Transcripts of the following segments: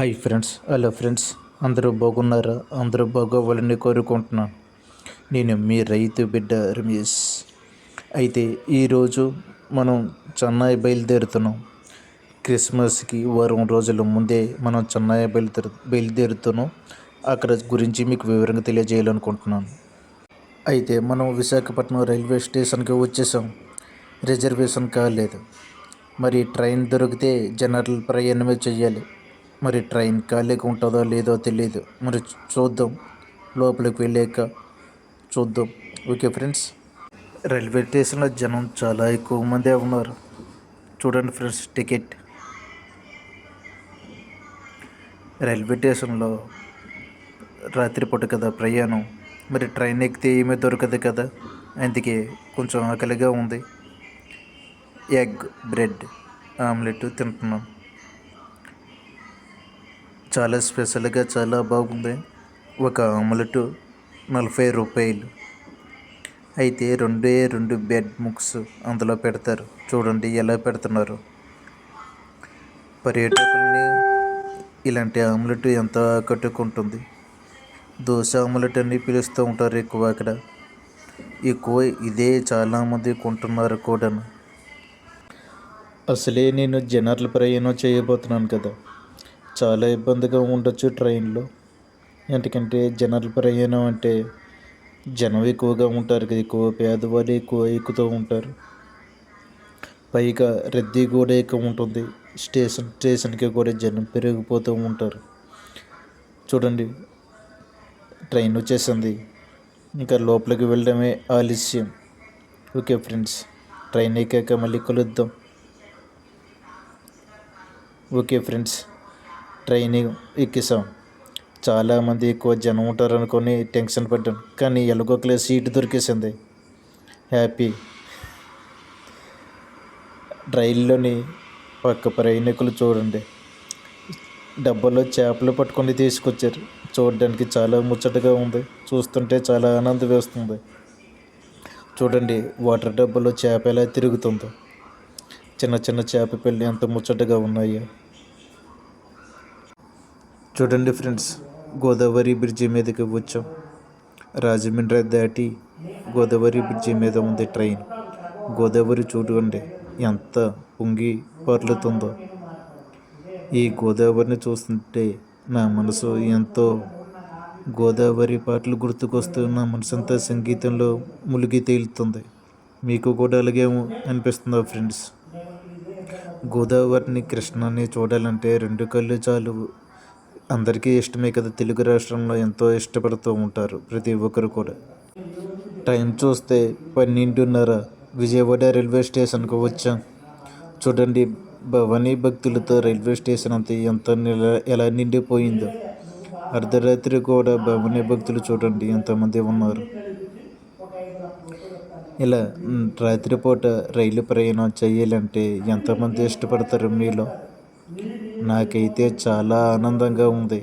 Hi friends hello friends అందరూ బాగున్నారా? అందరూ బాగోవాలని కోరుకుంటున్నాను. నేను మీ రైతు బిడ్డ రమేష్. అయితే ఈరోజు మనం చెన్నై బయలుదేరుతున్నాం. క్రిస్మస్కి వారం రోజుల ముందే మనం చెన్నై బయలుదేరు బయలుదేరుతున్నాం. అక్కడ గురించి మీకు వివరంగా తెలియజేయాలనుకుంటున్నాను. అయితే మనం విశాఖపట్నం రైల్వే స్టేషన్కి వచ్చేసాం. రిజర్వేషన్ కాలేదు. మరి ట్రైన్ దొరికితే జనరల్ ప్రయాణమే చేయాలి. మరి ట్రైన్ ఖాళీగా ఉంటుందో లేదో తెలియదు మరి చూద్దాం. లోపలికి వెళ్ళాక చూద్దాం. Okay friends? రైల్వే స్టేషన్లో జనం చాలా ఎక్కువ మందే ఉన్నారు. చూడండి ఫ్రెండ్స్ టికెట్. రైల్వే స్టేషన్లో రాత్రిపూట కదా ప్రయాణం. మరి ట్రైన్ ఎక్కితే ఏమీ దొరకదు కదా? అందుకే కొంచెం ఆకలిగా ఉంది. ఎగ్ బ్రెడ్ ఆమ్లెట్ తింటున్నాం. చాలా స్పెషల్గా చాలా బాగుంది. ఒక ఆమ్లెట్ నలభై రూపాయలు. అయితే రెండే రెండు బెడ్ ముక్స్ అందులో పెడతారు. చూడండి ఎలా పెడుతున్నారు. పర్యాటకుల్ని ఇలాంటి ఆమ్లెట్ ఎంత ఆకట్టుకుంటుంది. దోశ ఆమ్లెట్ అని పిలుస్తూ ఉంటారు ఎక్కువ అక్కడ. ఎక్కువ ఇదే చాలామంది కొంటున్నారు కూడా అసలే నేను జనరల్ ప్రయాణం చేయబోతున్నాను కదా. చాలా ఇబ్బందిగా ఉండొచ్చు ట్రైన్లో. ఎందుకంటే జనరల్ ప్రయాణం అంటే జనం ఎక్కువగా ఉంటారు కదా ఎక్కువ పేదవాళ్ళు ఎక్కువ ఎక్కుతూ ఉంటారు. పైగా రద్దీ కూడా ఎక్కువ ఉంటుంది. స్టేషన్ స్టేషన్కి కూడా జనం పెరిగిపోతూ ఉంటారు. చూడండి ట్రైన్ వచ్చేసింది. ఇంకా లోపలికి వెళ్ళడమే ఆలస్యం. ఓకే ఫ్రెండ్స్ ట్రైన్ ఎక్కాక మళ్ళీ కలుద్దాం. Okay friends. ట్రైన్ ఎక్కేసాం చాలామంది ఎక్కువ జనం ఉంటారు అనుకొని టెన్షన్ పడ్డాను కానీ ఎలాగోకలే సీటు దొరికేసింది. హ్యాపీ. రైల్లోని పక్క ప్రయాణికులు చూడండి. డబ్బాలో చేపలు పట్టుకొని తీసుకొచ్చారు. చూడడానికి చాలా ముచ్చటగా ఉంది. చూస్తుంటే చాలా ఆనందం వేస్తుంది. చూడండి వాటర్ డబ్బాలో చేప ఎలా తిరుగుతుందో. చిన్న చిన్న చేప పిల్లలు ఎంత ముచ్చటగా ఉన్నాయో. చూడండి ఫ్రెండ్స్ గోదావరి బ్రిడ్జి మీదకి వచ్చాం. రాజమండ్రి దాటి గోదావరి బ్రిడ్జి మీద ఉంది ట్రైన్ గోదావరి చూడండి ఎంత పొంగి పర్లుతుందో. ఈ గోదావరిని చూస్తుంటే నా మనసు ఎంతో గోదావరి పాటలు గుర్తుకొస్తూ నా మనసంతా సంగీతంలో ములిగి తేలుతుంది. మీకు కూడా అలాగే అనిపిస్తుందా ఫ్రెండ్స్ గోదావరిని కృష్ణని చూడాలంటే రెండు కళ్ళు చాలు. అందరికీ ఇష్టమే కదా తెలుగు రాష్ట్రంలో ఎంతో ఇష్టపడుతూ ఉంటారు ప్రతి ఒక్కరు కూడా. టైం చూస్తే పన్నెండున్నర విజయవాడ రైల్వే స్టేషన్కు వచ్చాం. చూడండి భవానీ భక్తులతో రైల్వే స్టేషన్ అంతా ఎంత ఎలా నిండిపోయిందో. అర్ధరాత్రి కూడా భవానీ భక్తులు చూడండి ఎంతమంది ఉన్నారు. ఇలా రాత్రిపూట రైలు ప్రయాణం చేయాలంటే ఎంతమంది ఇష్టపడతారు మీలో? నాకైతే చాలా ఆనందంగా ఉంది.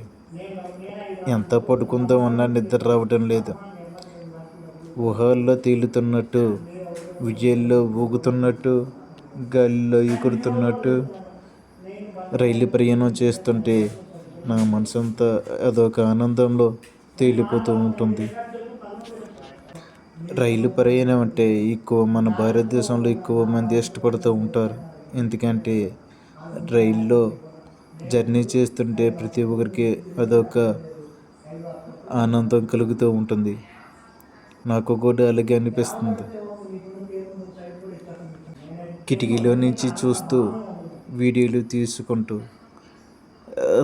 ఎంత పడుకుందాం ఉన్నా నిద్ర రావడం లేదు. ఊహల్లో తేలుతున్నట్టు విజయాల్లో ఊగుతున్నట్టు గాలిలో ఎగురుతున్నట్టు రైలు ప్రయాణం చేస్తుంటే నా మనసంతా అదొక ఆనందంలో తేలిపోతూ ఉంటుంది. రైలు ప్రయాణం అంటే ఎక్కువ మన భారతదేశంలో ఎక్కువ మంది ఇష్టపడుతూ ఉంటారు. ఎందుకంటే రైల్లో జర్నీ చేస్తుంటే ప్రతి ఒక్కరికి అదొక ఆనందం కలుగుతూ ఉంటుంది. నాకు కూడా అలాగే అనిపిస్తుంది. కిటికీలో నుంచి చూస్తూ వీడియోలు తీసుకుంటూ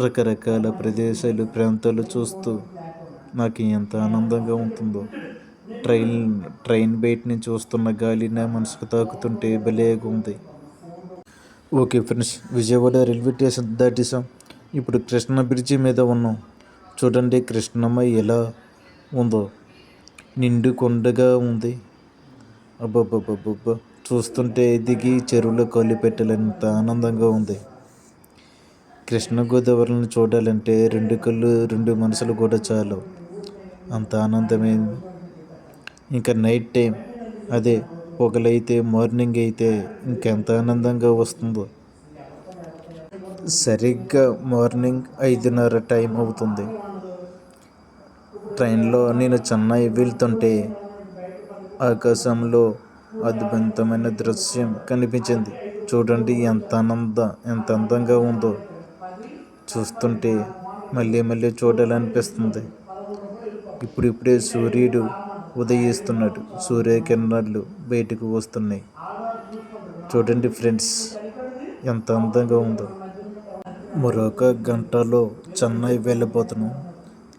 రకరకాల ప్రదేశాలు ప్రాంతాలు చూస్తూ నాకు ఎంత ఆనందంగా ఉంటుందో. ట్రైన్ ట్రైన్ బయట నుంచి వస్తున్న గాలి నా మనసుకు తాకుతుంటే భలేగా ఉంది okay friends Vijayawada railway station దాటేసాం ఇప్పుడు కృష్ణ బ్రిడ్జి మీద ఉన్నాం. చూడండి కృష్ణమ్మ ఎలా ఉందో. నిండు కొండగా ఉంది. అబ్బబ్బబ్బబ్బ చూస్తుంటే దిగి చెరువులో కాళ్ళు పెట్టాలంత ఆనందంగా ఉంది. కృష్ణ గోదావరిని చూడాలంటే రెండు కళ్ళు రెండు మనసులు కూడా చాలు. అంత ఆనందమైంది ఇంకా నైట్ టైం అదే పొగలైతే మార్నింగ్ అయితే ఇంకెంత ఆనందంగా వస్తుందో. సరిగ్గా మార్నింగ్ ఐదున్నర టైం అవుతుంది. ట్రైన్లో నేను చెన్నై వెళ్తుంటే ఆకాశంలో అద్భుతమైన దృశ్యం కనిపించింది. చూడండి ఎంత ఆనంద ఎంత అందంగా ఉందో. చూస్తుంటే మళ్ళీ మళ్ళీ చూడాలనిపిస్తుంది. ఇప్పుడిప్పుడే సూర్యుడు ఉదయిస్తున్నాడు సూర్యకిరణాలు బయటకు వస్తున్నాయి. చూడండి ఫ్రెండ్స్ ఎంత అందంగా ఉందో. మరొక గంటలో చెన్నై వెళ్ళిపోతున్నాను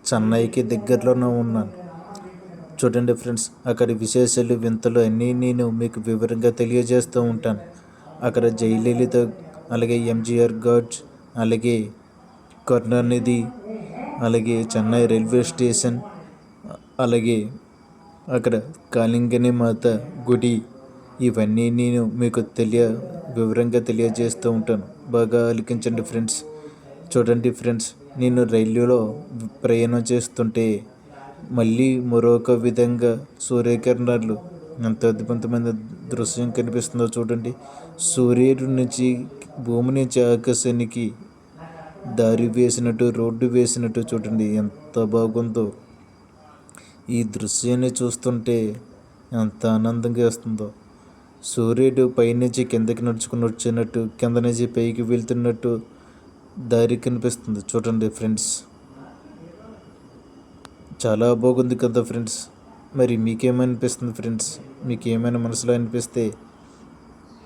చెన్నైకి దగ్గరలోనే ఉన్నాను. చూడండి ఫ్రెండ్స్ అక్కడి విశేషాలు వింతలు అన్నీ నేను మీకు వివరంగా తెలియజేస్తూ ఉంటాను. అక్కడ జయలలిత అలాగే ఎంజీఆర్ గార్డ్స్ అలాగే కరుణానిధి అలాగే చెన్నై రైల్వే స్టేషన్ అలాగే అక్కడ కాళింగని మాత గుడి ఇవన్నీ నేను మీకు తెలియ వివరంగా తెలియజేస్తూ ఉంటాను. బాగా ఆలకించండి ఫ్రెండ్స్. చూడండి ఫ్రెండ్స్ నేను రైలులో ప్రయాణం చేస్తుంటే మళ్ళీ మరొక విధంగా సూర్యకిరణాలు ఎంత అద్భుతమైన దృశ్యం కనిపిస్తుందో చూడండి. సూర్యుడి నుంచి భూమి నుంచి ఆకాశానికి దారి వేసినట్టు రోడ్డు వేసినట్టు చూడండి. ఎంత బాగుందో. ఈ దృశ్యాన్ని చూస్తుంటే ఎంత ఆనందంగా వస్తుందో. సూర్యుడు పైనుంచి కిందకి నడుచుకుని వచ్చినట్టు కింద నుంచి పైకి వెళ్తున్నట్టు దారి కనిపిస్తుంది. చూడండి ఫ్రెండ్స్. చాలా బాగుంది కదా ఫ్రెండ్స్. మరి మీకేమనిపిస్తుంది ఫ్రెండ్స్? మీకు ఏమైనా మనసులో అనిపిస్తే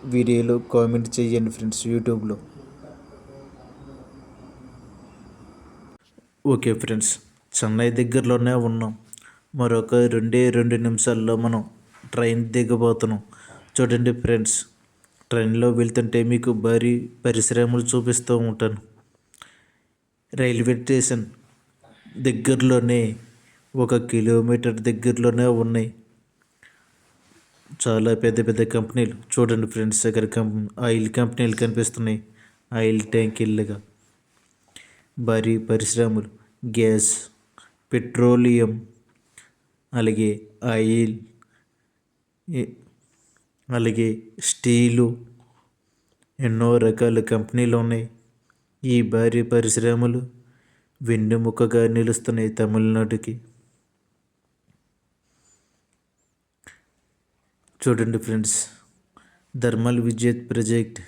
వీడియోలో కామెంట్ చేయండి ఫ్రెండ్స్ యూట్యూబ్లో. Okay friends. చెన్నై దగ్గరలోనే ఉన్నాం. మరొక రెండే రెండు నిమిషాల్లో మనం ట్రైన్ దిగబోతున్నాం. చూడండి ఫ్రెండ్స్ ట్రైన్లో వెళ్తుంటే మీకు భారీ పరిశ్రమలు చూపిస్తూ ఉంటాను. రైల్వే స్టేషన్ దగ్గరలోనే ఒక కిలోమీటర్ దగ్గరలోనే ఉన్నాయి. చాలా పెద్ద పెద్ద కంపెనీలు. చూడండి ఫ్రెండ్స్ దగ్గర కంపెనీ ఆయిల్ కంపెనీలు కనిపిస్తున్నాయి. ఆయిల్ ట్యాంకీలుగా. భారీ పరిశ్రమలు. గ్యాస్ పెట్రోలియం అలాగే ఆయిల్ అలాగే స్టీలు ఎన్నో రకాల కంపెనీలు ఉన్నాయి. ఈ భారీ పరిశ్రమలు వెన్నెముకగా నిలుస్తున్నాయి తమిళనాడుకి. చూడండి ఫ్రెండ్స్ థర్మల్ విద్యుత్ ప్రాజెక్ట్.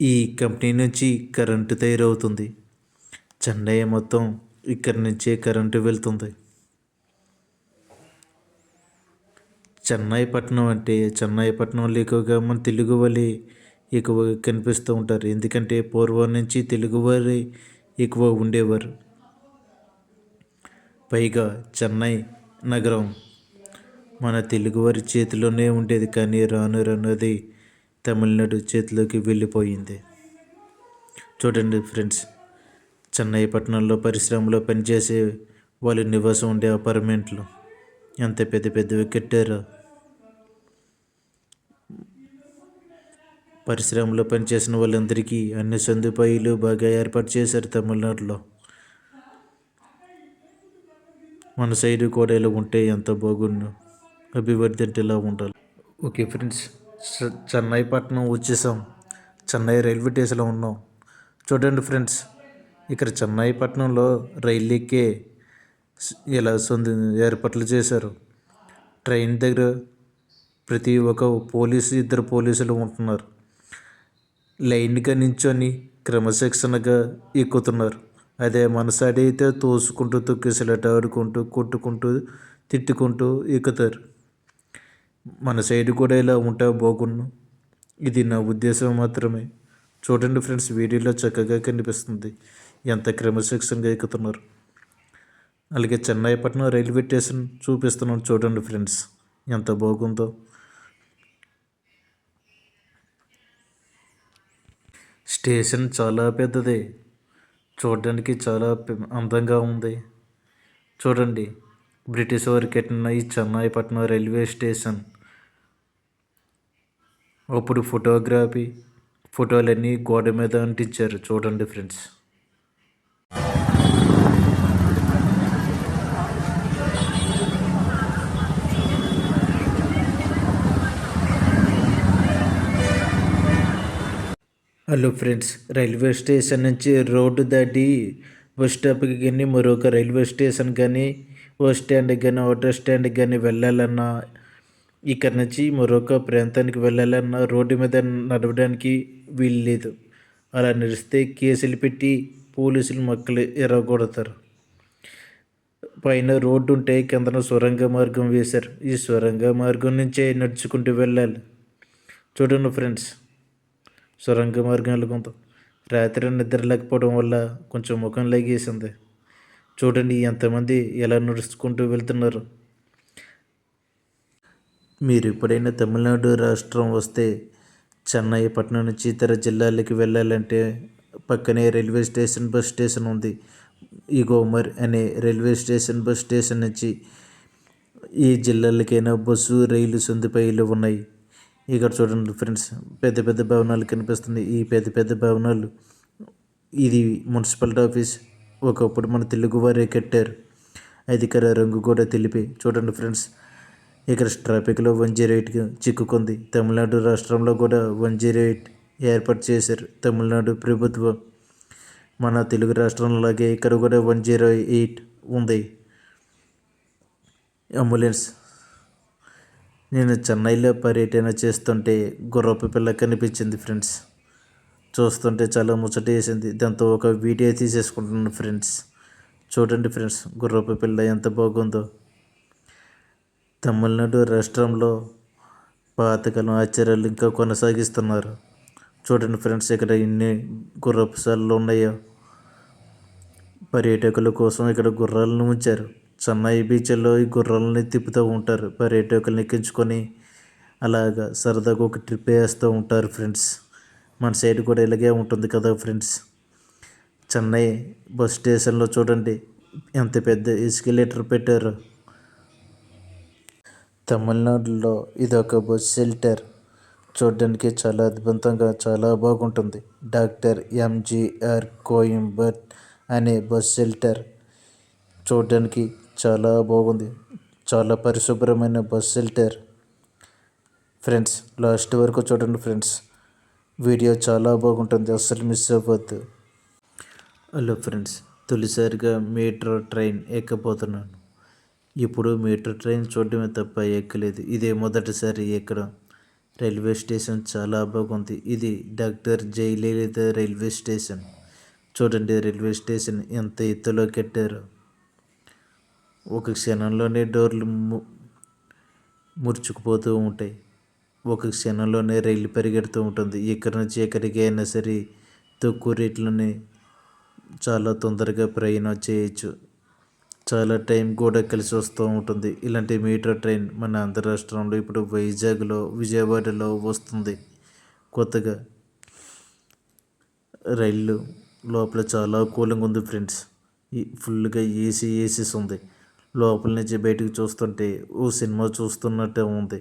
ఈ కంపెనీ నుంచి కరెంటు తయారవుతుంది. చెన్నై మొత్తం ఇక్కడి నుంచే కరెంటు వెళ్తుంది. చెన్నై పట్టణం అంటే చెన్నై పట్టణంలో ఎక్కువగా మన తెలుగు వాళ్ళే ఎక్కువ కనిపిస్తూ ఉంటారు. ఎందుకంటే పూర్వం నుంచి తెలుగు వారే ఎక్కువ ఉండేవారు. పైగా చెన్నై నగరం మన తెలుగువారి చేతిలోనే ఉండేది. కానీ రాను రాను తమిళనాడు చేతిలోకి వెళ్ళిపోయింది. చూడండి ఫ్రెండ్స్ చెన్నై పట్టణంలో పరిశ్రమలో పనిచేసే వాళ్ళు నివాసం ఉండే అపార్ట్మెంట్లు ఎంత పెద్ద పెద్దవి కట్టారో? పరిశ్రమలో పనిచేసిన వాళ్ళందరికీ అన్ని సదుపాయాలు బాగా ఏర్పాటు చేశారు తమిళనాడులో. మన సైడ్ కూడా ఇలా ఉంటే ఎంత బాగుండు అభివృద్ధి అంటే ఇలా ఉండాలి? ఓకే ఫ్రెండ్స్ చెన్నై పట్టణం వచ్చేసాం. చెన్నై రైల్వే స్టేషన్లో ఉన్నాం. చూడండి ఫ్రెండ్స్ ఇక్కడ చెన్నై పట్టణంలో రైలు ఎక్కే ఇలా సొంత ఏర్పాట్లు చేశారు. ట్రైన్ దగ్గర ప్రతి ఒక్క పోలీసు ఇద్దరు పోలీసులు ఉంటున్నారు. లైన్గా నించొని క్రమశిక్షణగా ఎక్కుతున్నారు. అదే మన సైడ్ అయితే తోసుకుంటూ తొక్కిసలాట ఆడుకుంటూ కొట్టుకుంటూ తిట్టుకుంటూ ఎక్కుతారు. మన సైడ్ కూడా ఇలా ఉంటే బాగుండు ఇది నా ఉద్దేశం మాత్రమే. చూడండి ఫ్రెండ్స్ వీడియోలో చక్కగా కనిపిస్తుంది. ఎంత క్రమశిక్షణగా ఎక్కుతున్నారు. అలాగే చెన్నై పట్టణం రైల్వే స్టేషన్ చూపిస్తున్నాను చూడండి ఫ్రెండ్స్ ఎంత బాగుందో. స్టేషన్ చాలా పెద్దది చూడడానికి చాలా అందంగా ఉంది. చూడండి బ్రిటిష్ వారు కట్టిన ఈ చెన్నైపట్నం రైల్వే స్టేషన్. అప్పుడు ఫోటోగ్రఫీ ఫోటోలన్నీ గోడ మీద అంటించారు. చూడండి friends. Hello friends railway station నుంచి రోడ్డు దాటి బస్ స్టాప్కి కానీ మరొక రైల్వే స్టేషన్ కానీ బస్ స్టాండ్కి కానీ ఆటో స్టాండ్కి కానీ వెళ్ళాలన్నా ఇక్కడ నుంచి మరొక ప్రాంతానికి వెళ్ళాలన్నా రోడ్డు మీద నడవడానికి వీలు లేదు అలా నడిస్తే కేసులు పెట్టి పోలీసులు మక్కలు ఎరగొడతారు. పైన రోడ్డు ఉంటే కిందన సొరంగ మార్గం వేశారు. ఈ సొరంగ మార్గం నుంచే నడుచుకుంటూ వెళ్ళాలి. చూడండి ఫ్రెండ్స్ సొరంగ మార్గం వెళ్ళకుంటాం రాత్రి నిద్ర లేకపోవడం వల్ల కొంచెం ముఖం లెగేసింది. చూడండి ఎంతమంది ఎలా నడుచుకుంటూ వెళ్తున్నారు. మీరు ఎప్పుడైనా తమిళనాడు రాష్ట్రం వస్తే చెన్నై పట్టణం నుంచి ఇతర జిల్లాలకి వెళ్ళాలంటే పక్కనే రైల్వే స్టేషన్ బస్ స్టేషన్ ఉంది. ఈ అనే రైల్వే స్టేషన్ బస్ స్టేషన్ నుంచి ఈ జిల్లాలకైనా బస్సు రైలు సొందుపైలు ఉన్నాయి. ఇక్కడ చూడండి ఫ్రెండ్స్ పెద్ద పెద్ద భవనాలు కనిపిస్తుంది ఈ పెద్ద పెద్ద భవనాలు ఇది మున్సిపాలిటీ ఆఫీస్. ఒకప్పుడు మన తెలుగు వారే కట్టారు. అధికార రంగు కూడా తెలిపి చూడండి ఫ్రెండ్స్ ఇక్కడ ట్రాఫిక్లో వన్ జీరో ఎయిట్కి చిక్కుకుంది. తమిళనాడు రాష్ట్రంలో కూడా వన్ జీరో ఎయిట్ ఏర్పాటు చేశారు తమిళనాడు ప్రభుత్వం. మన తెలుగు రాష్ట్రంలాగే ఇక్కడ కూడా వన్ జీరో ఎయిట్ ఉంది. అంబులెన్స్ నేను చెన్నైలో పర్యటన చేస్తుంటే గుర్రపు పిల్ల కనిపించింది ఫ్రెండ్స్. చూస్తుంటే చాలా ముచ్చట వేసింది. దాంతో ఒక వీడియో తీసేసుకుంటున్నాను ఫ్రెండ్స్. చూడండి ఫ్రెండ్స్ గుర్రపు పిల్ల ఎంత బాగుందో. తమిళనాడు రాష్ట్రంలో పాతకాలం ఆశ్చర్యాలు ఇంకా కొనసాగిస్తున్నారు. చూడండి ఫ్రెండ్స్ ఇక్కడ ఎన్ని గుర్రపు సార్లు ఉన్నాయో. పర్యాటకుల కోసం ఇక్కడ గుర్రాలను ఉంచారు. చెన్నై బీచ్లో ఈ గుర్రాలని తిప్పుతూ ఉంటారు. పర్యాటకులను ఎక్కించుకొని అలాగా సరదాగా ఒక ట్రిప్ వేస్తూ ఉంటారు ఫ్రెండ్స్. మన సైడ్ కూడా ఇలాగే ఉంటుంది కదా ఫ్రెండ్స్. చెన్నై బస్ స్టేషన్లో చూడండి. ఎంత పెద్ద ఎస్కలేటర్ పెట్టారు. తమిళనాడులో ఇది ఒక బస్ షెల్టర్. చూడడానికి చాలా అద్భుతంగా చాలా బాగుంటుంది. డాక్టర్ ఎంజీఆర్ కోయంబట్ అనే బస్ షెల్టర్. చూడడానికి చాలా బాగుంది. చాలా పరిశుభ్రమైన బస్ షెల్టర్ ఫ్రెండ్స్ లాస్ట్ వరకు చూడండి ఫ్రెండ్స్. వీడియో చాలా బాగుంటుంది. అస్సలు మిస్ అవ్వద్దు. హలో ఫ్రెండ్స్ తొలిసారిగా మెట్రో ట్రైన్ ఎక్కబోతున్నాను ఇప్పుడు మెట్రో ట్రైన్ చూడడమే తప్ప ఎక్కలేదు. ఇదే మొదటిసారి ఎక్కడం. రైల్వే స్టేషన్ చాలా బాగుంది. ఇది డాక్టర్ జయలలిత రైల్వే స్టేషన్. చూడండి రైల్వే స్టేషన్ ఎంత ఎత్తులో కట్టారు. ఒక క్షణంలోనే డోర్లు మురుచుకుపోతూ ఉంటాయి. ఒక క్షణంలోనే రైలు పరిగెడుతూ ఉంటుంది. ఇక్కడి నుంచి ఎక్కడికి అయినా సరే తక్కువ రేట్లోనే చాలా తొందరగా ప్రయాణం చేయొచ్చు. చాలా టైం కూడా కలిసి వస్తూ ఉంటుంది. ఇలాంటి మీటర్ ట్రైన్ మన ఆంధ్ర రాష్ట్రంలో ఇప్పుడు వైజాగ్లో విజయవాడలో వస్తుంది. కొత్తగా రైళ్ళు లోపల చాలా కూలింగ్ ఉంది ఫ్రెండ్స్. ఫుల్గా ఏసీ ఏసీస్ ఉంది. లోపల నుంచి బయటకు చూస్తుంటే ఓ సినిమా చూస్తున్నట్టే ఉంది.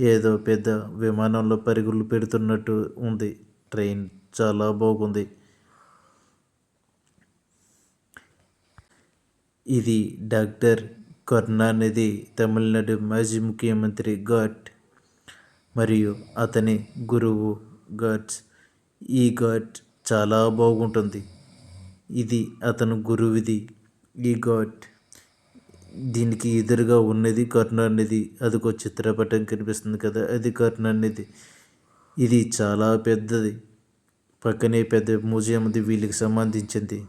ఏదో పెద్ద విమానంలో పరుగులు పెడుతున్నట్టు ఉంది. ట్రైన్ చాలా బాగుంది. ఇది డాక్టర్ కరుణానిధి తమిళనాడు మాజీ ముఖ్యమంత్రి ఘాట్ మరియు అతని గురువు ఘాట్స్. ఈ ఘాట్ చాలా బాగుంటుంది. ఇది అతను గురువిది. ఈ ఘాట్ దీనికి ఎదురుగా ఉన్నది కరుణానిధి అదిగో చిత్రపటం కనిపిస్తుంది కదా అది కరుణానిధి ఇది చాలా పెద్దది. పక్కనే పెద్ద మ్యూజియం ఉంది వీళ్ళకి సంబంధించింది.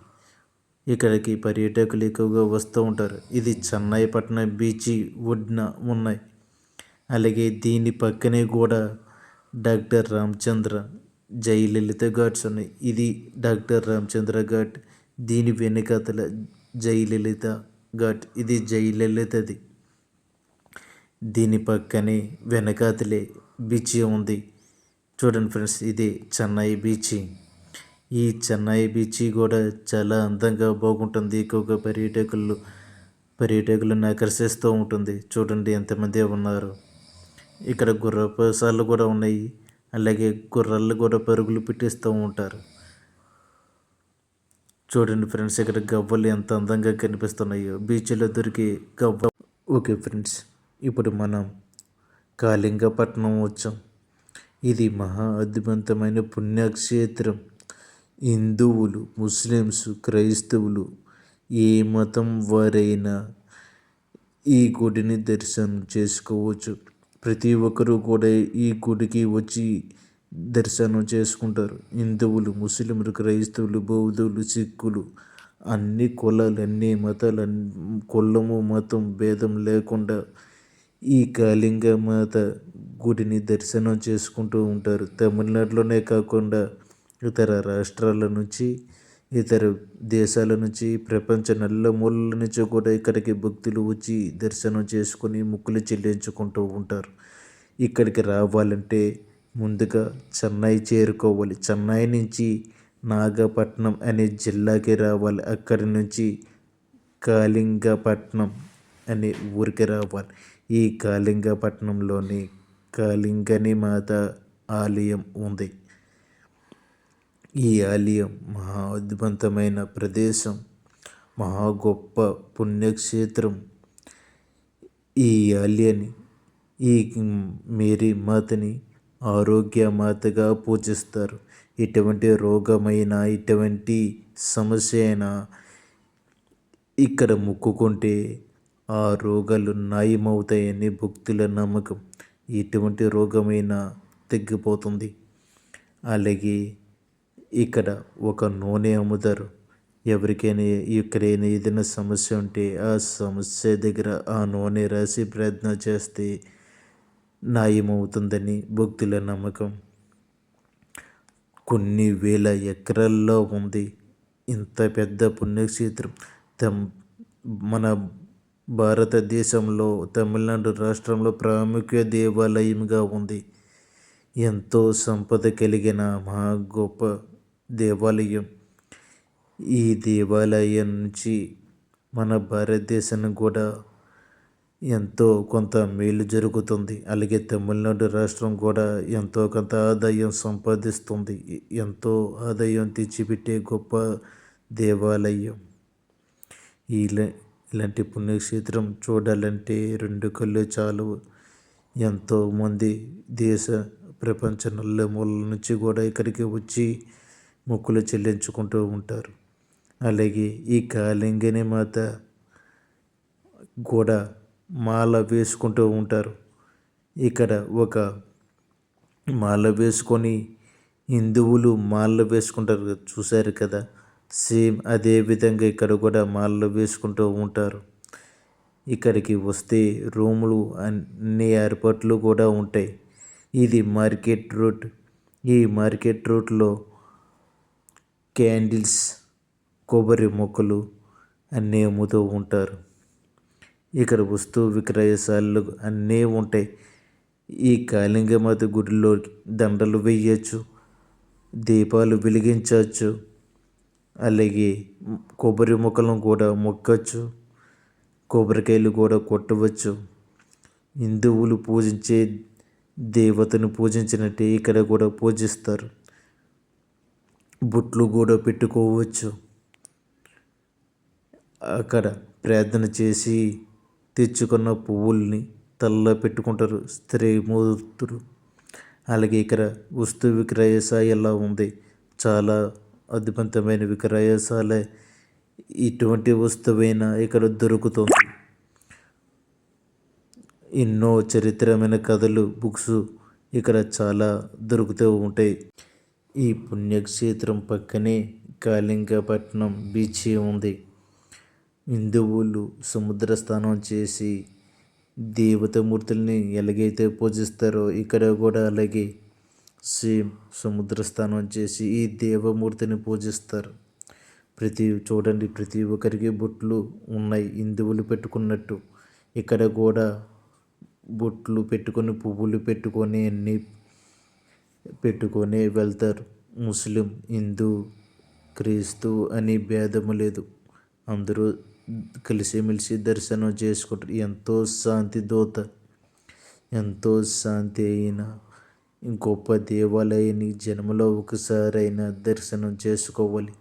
ఇక్కడికి పర్యాటకులు ఎక్కువగా వస్తూ ఉంటారు. ఇది చెన్నై పట్టణం బీచ్ ఒడ్డున ఉన్నాయి. అలాగే దీని పక్కనే కూడా డాక్టర్ రామచంద్ర జయలలిత ఘాట్స్ ఉన్నాయి. ఇది డాక్టర్ రామచంద్ర ఘాట్. దీని వెనుకతల జయలలిత ఘాట్ ఇది జయలలితది దీని పక్కనే వెనకాతలే బీచ్ ఉంది. చూడండి ఫ్రెండ్స్ ఇది చెన్నై బీచ్. ఈ చెన్నై బీచ్ కూడా చాలా అందంగా బాగుంటుంది. ఎక్కువగా పర్యాటకులు పర్యాటకులను ఆకర్షిస్తూ ఉంటుంది. చూడండి ఎంతమంది ఉన్నారు. ఇక్కడ గుర్రపసాలు కూడా ఉన్నాయి. అలాగే గుర్రాలు కూడా పరుగులు పెట్టిస్తూ ఉంటారు. చూడండి ఫ్రెండ్స్ ఇక్కడ గవ్వలు ఎంత అందంగా కనిపిస్తున్నాయో. బీచ్లో దొరికి గవ్వ ఓకే ఫ్రెండ్స్ ఇప్పుడు మనం కాళింగపట్నం వచ్చాం. ఇది మహా అద్భుతమైన పుణ్యక్షేత్రం. హిందువులు ముస్లిమ్స్ క్రైస్తవులు ఏ మతం వారైనా ఈ గుడిని దర్శనం చేసుకోవచ్చు. ప్రతి ఒక్కరూ కూడా ఈ గుడికి వచ్చి దర్శనం చేసుకుంటారు. హిందువులు ముస్లింలు క్రైస్తవులు బౌద్ధులు సిక్కులు అన్ని కులాలు అన్ని మతాలు కులము మతం భేదం లేకుండా ఈ కాళింగ మాత గుడిని దర్శనం చేసుకుంటూ ఉంటారు. తమిళనాడులోనే కాకుండా ఇతర రాష్ట్రాల నుంచి ఇతర దేశాల నుంచి ప్రపంచ నల్లమూలల నుంచి కూడా ఇక్కడికి భక్తులు వచ్చి దర్శనం చేసుకొని ముక్కులు చెల్లించుకుంటూ ఉంటారు. ఇక్కడికి రావాలంటే ముందుగా చెన్నై చేరుకోవాలి. చెన్నై నుంచి నాగపట్నం అనే జిల్లాకి రావాలి. అక్కడి నుంచి కాళింగపట్నం అనే ఊరికి రావాలి. ఈ కాళింగపట్నంలోని కాళింగని మాత ఆలయం ఉంది. ఈ ఆలయం మహా అద్భుతమైన ప్రదేశం మహా గొప్ప పుణ్యక్షేత్రం. ఈ ఆలయాన్ని ఈ మేరీ మాతని ఆరోగ్య మాతగా పూజిస్తారు. ఎటువంటి రోగమైన ఎటువంటి సమస్య అయినా ఇక్కడ మొక్కుకుంటే ఆ రోగాలు నయమవుతాయని భక్తుల నమ్మకం. ఎటువంటి రోగమైనా తగ్గిపోతుంది. అలాగే ఇక్కడ ఒక నూనె అమ్ముతారు. ఎవరికైనా ఎక్కడైనా ఏదైనా సమస్య ఉంటే ఆ సమస్య దగ్గర ఆ నూనె రాసి ప్రయత్నం చేస్తే న్యాయమవుతుందని భక్తుల నమ్మకం. కొన్ని వేల ఎకరాల్లో ఉంది. ఇంత పెద్ద పుణ్యక్షేత్రం. తమ్ మన భారతదేశంలో తమిళనాడు రాష్ట్రంలో ప్రాముఖ్య దేవాలయంగా ఉంది. ఎంతో సంపద కలిగిన మహా గొప్ప దేవాలయం. ఈ దేవాలయం నుంచి మన భారతదేశాన్ని కూడా ఎంతో కొంత మేలు జరుగుతుంది. అలాగే తమిళనాడు రాష్ట్రం కూడా ఎంతో కొంత ఆదాయం సంపాదిస్తుంది. ఎంతో ఆదాయం తెచ్చిపెట్టే గొప్ప దేవాలయం. ఇలా ఇలాంటి పుణ్యక్షేత్రం చూడాలంటే రెండు కళ్ళు చాలు. ఎంతోమంది దేశ ప్రపంచ నల్లమూల నుంచి కూడా ఇక్కడికి వచ్చి మొక్కులు చెల్లించుకుంటూ ఉంటారు. అలాగే ఈ కాళింగని మాత కూడా మాల వేసుకుంటూ ఉంటారు. ఇక్కడ ఒక మాల వేసుకొని హిందువులు మాలలు వేసుకుంటారు. చూశారు కదా? సేమ్ అదే విధంగా ఇక్కడ కూడా మాలలు వేసుకుంటూ ఉంటారు. ఇక్కడికి వస్తే రూములు అన్ని ఏర్పాట్లు కూడా ఉంటాయి. ఇది మార్కెట్ రోడ్. ఈ మార్కెట్ రోడ్లో క్యాండిల్స్ కొబ్బరి మొక్కలు అన్నీ అమ్ముతూ ఉంటారు. ఇక్కడ వస్తు విక్రయశాలలు అన్నీ ఉంటాయి. ఈ కాళింగమాత గుడిలో దండలు వేయచ్చు దీపాలు వెలిగించవచ్చు అలాగే కొబ్బరి మొక్కలను కూడా మొక్కచ్చు కొబ్బరికాయలు కూడా కొట్టవచ్చు. హిందువులు పూజించే దేవతను పూజించినట్టే ఇక్కడ కూడా పూజిస్తారు. బుట్లు కూడా పెట్టుకోవచ్చు. అక్కడ ప్రార్థన చేసి తెచ్చుకున్న పువ్వుల్ని తలలో పెట్టుకుంటారు స్త్రీ మూర్తులు. అలాగే ఇక్కడ వస్తు విక్రయశాల ఉంది? చాలా అద్భుతమైన విక్రయశాల. ఇటువంటి వస్తువైనా ఇక్కడ దొరుకుతుంది. ఎన్నో చరిత్రమైన కథలు బుక్స్ ఇక్కడ చాలా దొరుకుతూ ఉంటాయి. ఈ పుణ్యక్షేత్రం పక్కనే కాళింగపట్నం బీచ్ ఉంది. హిందువులు సముద్ర స్నానం చేసి దేవతామూర్తుల్ని ఎలాగైతే పూజిస్తారో ఇక్కడ కూడా అలాగే సేమ్ సముద్ర స్నానం చేసి ఈ దేవమూర్తిని పూజిస్తారు. ప్రతి చూడండి ప్రతి ఒక్కరికి బొట్లు ఉన్నాయి హిందువులు పెట్టుకున్నట్టు. ఇక్కడ కూడా బొట్లు పెట్టుకొని పువ్వులు పెట్టుకొని అన్నీ పెట్టుకొని వెళ్తారు. ముస్లిం హిందూ క్రీస్తు అని భేదము లేదు. అందరూ కలిసిమెలిసి దర్శనం చేసుకుంటారు. ఎంతో శాంతి దూత ఎంతో శాంతి అయిన గొప్ప దేవాలయాన్ని జన్మలో ఒకసారైనా దర్శనం చేసుకోవాలి.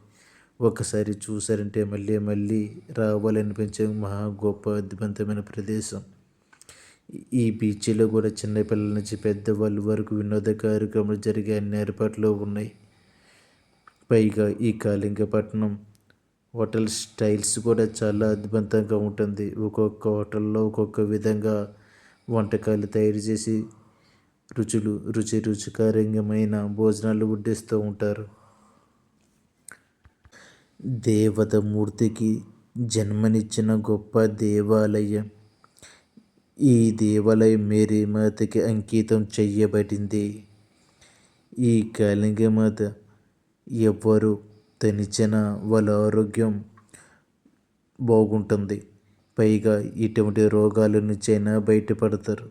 ఒకసారి చూసారంటే మళ్ళీ మళ్ళీ రావాలనిపించే మహా గొప్ప అద్భుతమైన ప్రదేశం. ఈ బీచ్లో కూడా చిన్నపిల్లల నుంచి పెద్దవాళ్ళ వరకు వినోద కార్యక్రమాలు జరిగే అన్ని ఏర్పాట్లు ఉన్నాయి. పైగా ఈ కాళింగపట్నం హోటల్ స్టైల్స్ కూడా చాలా అద్భుతంగా ఉంటుంది. ఒక్కొక్క హోటల్లో ఒక్కొక్క విధంగా వంటకాలు తయారు చేసి రుచులు రుచి రుచికరంగమైన భోజనాలు వడ్డిస్తూ ఉంటారు. దేవత మూర్తికి జన్మనిచ్చిన గొప్ప దేవాలయం. ఈ దేవాలయం మేరీ మాతకి అంకితం చెయ్యబడింది. ఈ కాళింగమాత ఎవ్వరు తనిచిన వాళ్ళ ఆరోగ్యం బాగుంటుంది. పైగా ఇటువంటి రోగాల నుంచైనా బయటపడతారు.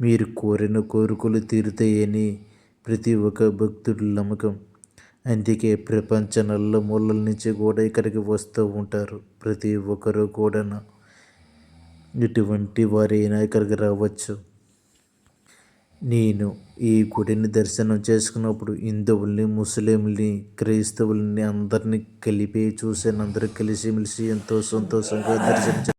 మీరు కోరిన కోరికలు తీరుతాయని ప్రతి ఒక్క భక్తుడి నమ్మకం. అందుకే ప్రపంచ నల్ల మూలల నుంచి కూడా ఇక్కడికి వస్తూ ఉంటారు. ప్రతి ఒక్కరు కూడా ఇటువంటి వారైనా ఇక్కడికి రావచ్చు. నేను ఈ గుడిని దర్శనం చేసుకున్నప్పుడు హిందువుల్ని ముస్లింలని క్రైస్తవుల్ని అందరినీ కలిపి చూసాను అందరూ కలిసిమెలిసి ఎంతో సంతోషంగా దర్శనం